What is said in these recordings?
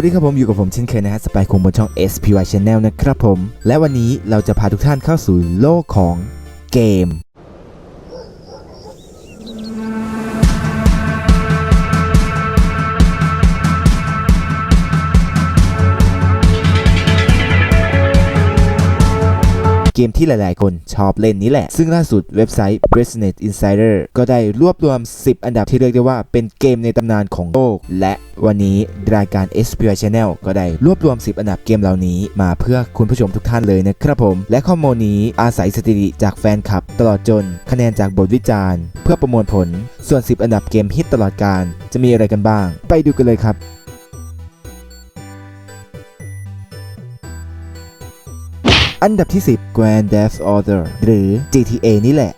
วัสดีครับผม อยู่กับผมเช่นเคยนะฮะสไปคงบนช่อง SPY Channel นะครับผม และวันนี้เราจะพาทุกท่านเข้าสู่โลกของเกม เกมที่หลายๆ คนชอบเล่นนี้แหละ ซึ่งล่าสุดเว็บไซต์ Business Insider ก็ได้รวบรวม 10 อันดับที่เรียกได้ว่าเป็นเกมในตำนานของโลก และวันนี้รายการ SPY Channel ก็ได้รวบรวม 10 อันดับเกมเหล่านี้ มาเพื่อคุณผู้ชมทุกท่านเลยนะครับผม และข้อมูลนี้อาศัยสถิติจากแฟนคลับ ตลอดจน คะแนนจากบทวิจารณ์ เพื่อประมวลผล ส่วน 10 อันดับเกมฮิตตลอดการ จะมีอะไรกันบ้าง ไปดูกันเลยครับ อันดับที่ 10 Grand Theft Auto หรือ GTA นี่แหละ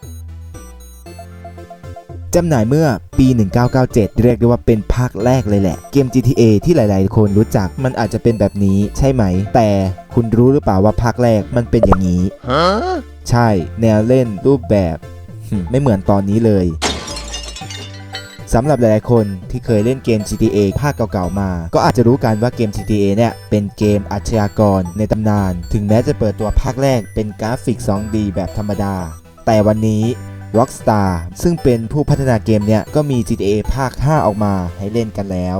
จำหน่ายเมื่อปี 1997 เรียกได้ว่าเป็นภาคแรกเลยแหละ เกม GTA ที่หลาย ๆ คนรู้จักมันอาจจะเป็นแบบนี้ใช่ไหม แต่คุณรู้หรือเปล่าว่าภาคแรกมันเป็นอย่างนี้ ใช่ แนวเล่นรูปแบบหึไม่เหมือนตอนนี้เลย สำหรับหลายๆคนที่เคยเล่นเกม GTA ภาคเก่าๆมา ก็อาจจะรู้กันว่าเกม GTA เนี่ยเป็นเกมอาชญากรในตำนาน ถึงแม้จะเปิดตัวภาคแรกเป็นกราฟิก 2D แบบธรรมดา แต่วันนี้ Rockstar ซึ่งเป็นผู้พัฒนาเกมเนี่ยก็มี GTA ภาค 5 ออกมาให้เล่นกันแล้ว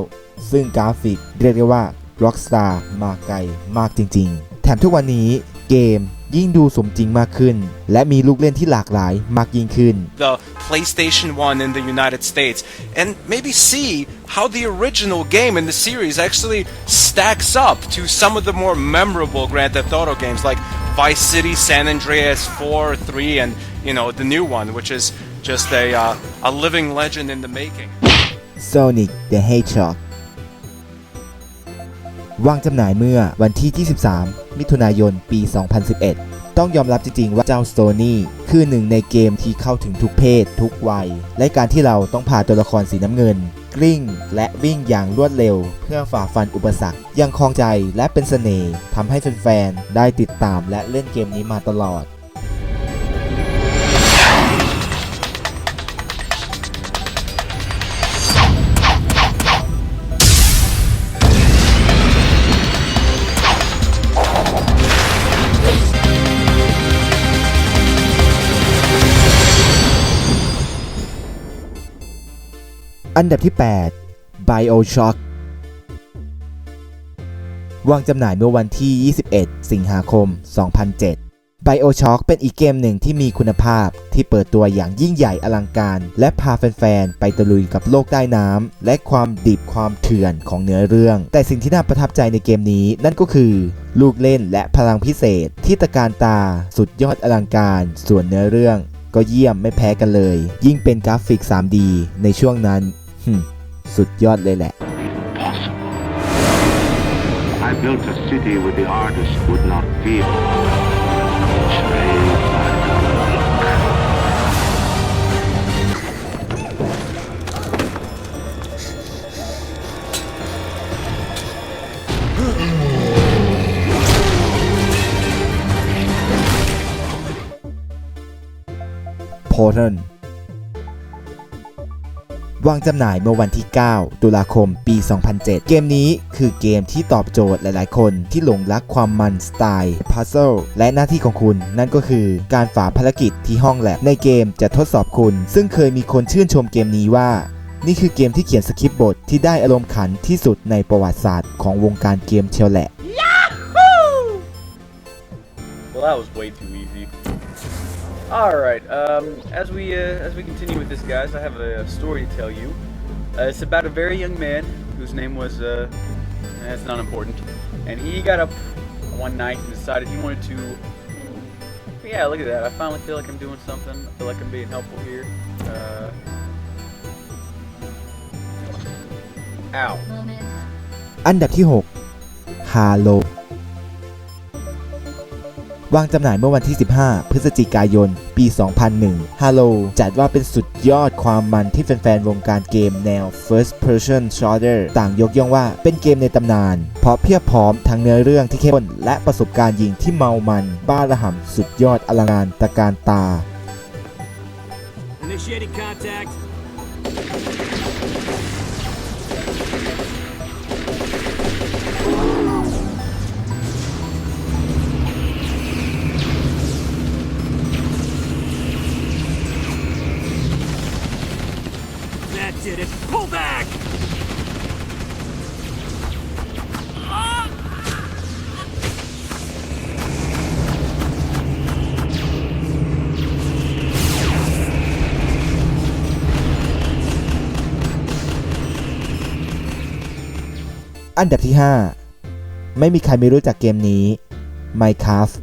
ซึ่งกราฟิกเรียกได้ว่า Rockstar มาไกลมากจริง ๆ แถมทุกวันนี้เกม ยิ่งดูสมจริงมากขึ้น และมีลูกเล่นที่หลากหลายมากยิ่งขึ้น the PlayStation 1 in the United States and maybe see how the original game in the series actually stacks up to some of the more memorable Grand Theft Auto games like Vice City, San Andreas 4, 3, and you know the new one, which is just a uh, a living legend in the making. Sonic the Hedgehog วางจำหน่ายเมื่อวันที่ 23 มิถุนายน ปี 2011 ต้องยอมรับจริงๆ ว่าเจ้าโซนี่คือหนึ่งในเกมที่เข้าถึงทุกเพศ ทุกวัย และการที่เราต้องพาตัวละครสีน้ำเงิน กลิ้ง และวิ่งอย่างรวดเร็ว เพื่อฝ่าฟันอุปสรรค ยังคลองใจและเป็นเสน่ห์ทำให้แฟนๆ ได้ติดตามและเล่นเกมนี้มาตลอด อันดับที่ 8 BioShock วางจำหน่ายเมื่อวันที่ 21 สิงหาคม 2007 BioShock เป็นอีกเกมหนึ่งที่มีคุณภาพที่เปิดตัวอย่างยิ่งใหญ่อลังการ และพาแฟนๆ ไปตะลุยกับโลกใต้น้ำและความดิบความเถื่อนของเนื้อเรื่อง แต่สิ่งที่น่าประทับใจในเกมนี้นั่นก็คือ ลูกเล่นและพลังพิเศษ ที่ตะการตา สุดยอดอลังการ ส่วนเนื้อเรื่องก็เยี่ยมไม่แพ้กันเลย ยิ่งเป็นกราฟิก 3D ในช่วงนั้น สุดยอดเลยแหละ I built a city where the artist would not feel. Betrayed by the look. โพเทน วางจำหน่ายเมื่อวันที่ 9 ตุลาคม ปี 2007 เกมนี้คือเกมที่ตอบโจทย์หลายๆ คนที่หลงรักความมันสไตล์พัซเซิลและหน้าที่ของคุณ นั่นก็คือการฝ่าภารกิจที่ห้องแลบในเกมจะทดสอบคุณ ซึ่งเคยมีคนชื่นชมเกมนี้ว่า นี่คือเกมที่เขียนสคริปต์บทที่ได้อารมณ์ขันที่สุดในประวัติศาสตร์ของวงการเกมเชียวแหละ Well, that was way too easy. All right. Um, as we uh, as we continue with this, guys, I have a, story to tell you. Uh, it's about a very young man whose name was uh, that's not important, and he got up one night and decided he wanted to. Yeah, look at that. I finally feel like I'm doing something. I feel like I'm being helpful here. Uh, ow. อันดับที่ 6 Halo วางจำหน่ายเมื่อวันที่ 15 พฤศจิกายน ปี 2001 Halo จัดว่าเป็นสุดยอดความมันที่แฟนๆ วงการเกมแนว First Person Shooter ต่างยกย่องว่าเป็นเกมในตำนาน เพราะเพียบพร้อมทั้งเนื้อเรื่องที่เข้มข้นและประสบการณ์ยิงที่เมามัน บ้าระห่ำสุดยอดอลังการตะการตา Initiating contact. อันดับที่ 5 ไม่มีใครไม่รู้จักเกมนี้ Minecraft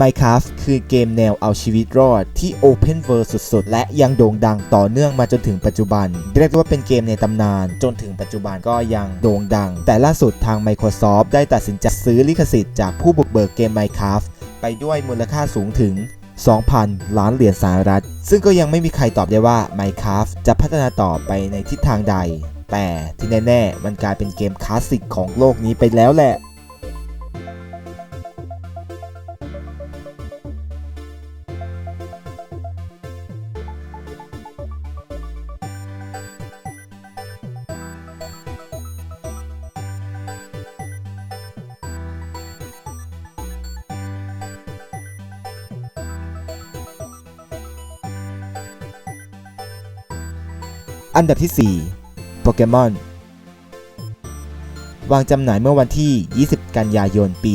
Minecraft คือเกมแนวเอาชีวิตรอดที่ Open World สุดๆ และยังโด่งดังต่อเนื่องมาจนถึงปัจจุบัน เรียกได้ว่าเป็นเกมในตำนาน จนถึงปัจจุบันก็ยังโด่งดัง แต่ล่าสุดทาง Microsoft ได้ตัดสินใจซื้อลิขสิทธิ์จากผู้บุกเบิกเกม Minecraft ไปด้วยมูลค่าสูงถึง 2,000 ล้านเหรียญสหรัฐ ซึ่งก็ยังไม่มีใครตอบได้ว่า Minecraft จะพัฒนาต่อไปในทิศทางใด แต่ที่แน่ๆ มันกลายเป็นเกมคลาสสิกของโลกนี้ไปแล้วแหละอันดับที่ 4 เกมอน วางจำหน่ายเมื่อวันที่ 20 กันยายน ปี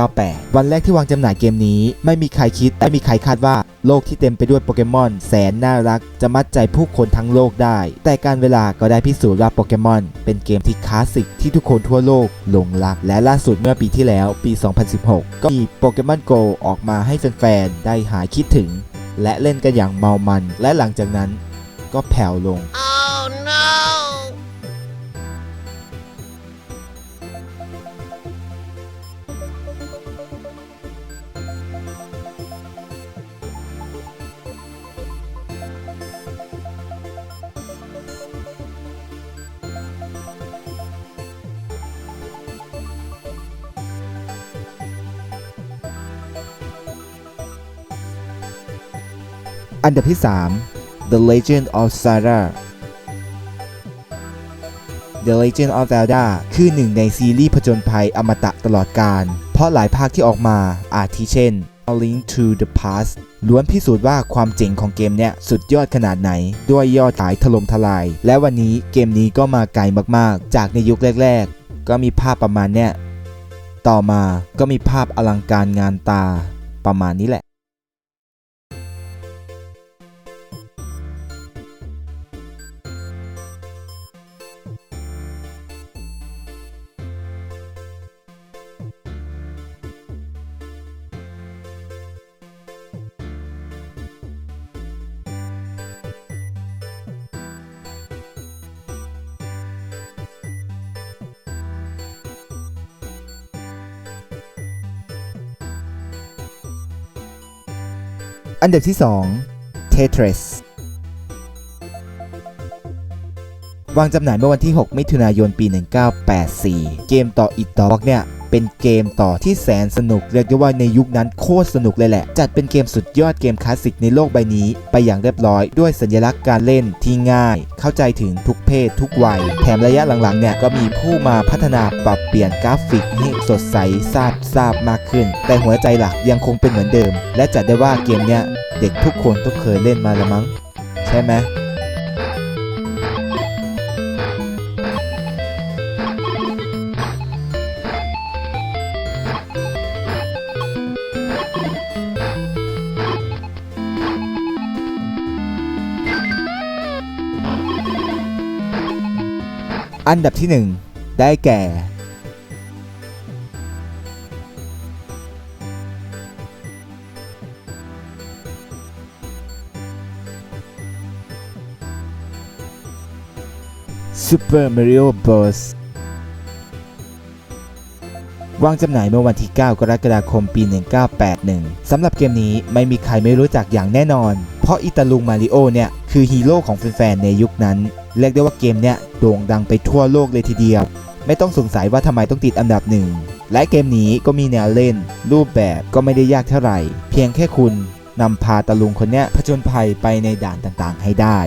1998 วันแรกที่วางจำหน่ายเกมนี้ ไม่มีใครคิดและไม่มีใครคาดว่าโลกที่เต็มไปด้วยโปเกมอนแสนน่ารัก จะมัดใจผู้คนทั้งโลกได้ แต่การเวลาก็ได้พิสูจน์ว่าโปเกมอนเป็นเกมที่คลาสสิกที่ทุกคนทั่วโลกหลงรัก และล่าสุดเมื่อปีที่แล้วปี 2016 ก็มีโปเกมอนโกออกมาให้แฟนๆ ได้หายคิดถึง และเล่นกันอย่างเมามัน และหลังจากนั้นก็แผ่วลง อันดับที่ 3 The Legend of Zelda The Legend of Zelda คือหนึ่งในซีรีส์ผจญภัยอมตะตลอดกาล เพราะหลายภาคที่ออกมาอาทิเช่น A Link to the Past ล้วนพิสูจน์ว่าความเจ๋งของเกมเนี้ยสุดยอดขนาดไหน ด้วยยอดขายถล่มทลาย และวันนี้เกมนี้ก็มาไกลมากๆ จากในยุคแรก ๆ ก็มีภาพประมาณเนี้ย ต่อมาก็มีภาพอลังการงานตาประมาณนี้แหละ อันดับที่2 Tetris วางจำหน่ายเมื่อวันที่ 6 มิถุนายน ปี 1984 เกมต่ออีกต่อกเนี่ย เป็นเกมต่อที่แสนสนุก เรียกได้ว่าในยุคนั้นโคตรสนุกเลยแหละ จัดเป็นเกมสุดยอดเกมคลาสสิกในโลกใบนี้ ไปอย่างเรียบร้อยด้วยสัญลักษณ์การเล่นที่ง่าย เข้าใจถึงทุกเพศทุกวัย แถมระยะหลังๆเนี่ยก็มีผู้มาพัฒนาปรับเปลี่ยนกราฟิกให้สดใสซาบซาบมากขึ้น แต่หัวใจหลักยังคงเป็นเหมือนเดิม และจัดได้ว่าเกมเนี้ยเด็กทุกคนต้องเคยเล่นมาละมั้ง ใช่ไหม อันดับที่ 1 ได้แก่ Super Mario Bros. วางจำหน่ายเมื่อวันที่ 9 กรกฎาคม ปี 1981 สำหรับเกมนี้ไม่มีใครไม่รู้จักอย่างแน่นอน เพราะอิตาลุงมาริโอเนี่ย คือฮีโร่ของแฟนๆในยุคนั้น เรียกได้ว่าเกมเนี้ยโด่งดังไปทั่วโลกเลยทีเดียว ไม่ต้องสงสัยว่าทำไมต้องติดอันดับหนึ่งและเกมนี้ก็มีแนวเล่น รูปแบบก็ไม่ได้ยากเท่าไหร่ เพียงแค่คุณนำพาตะลุงคนเนี้ยผจญภัยไปในด่านต่างๆ ให้ได้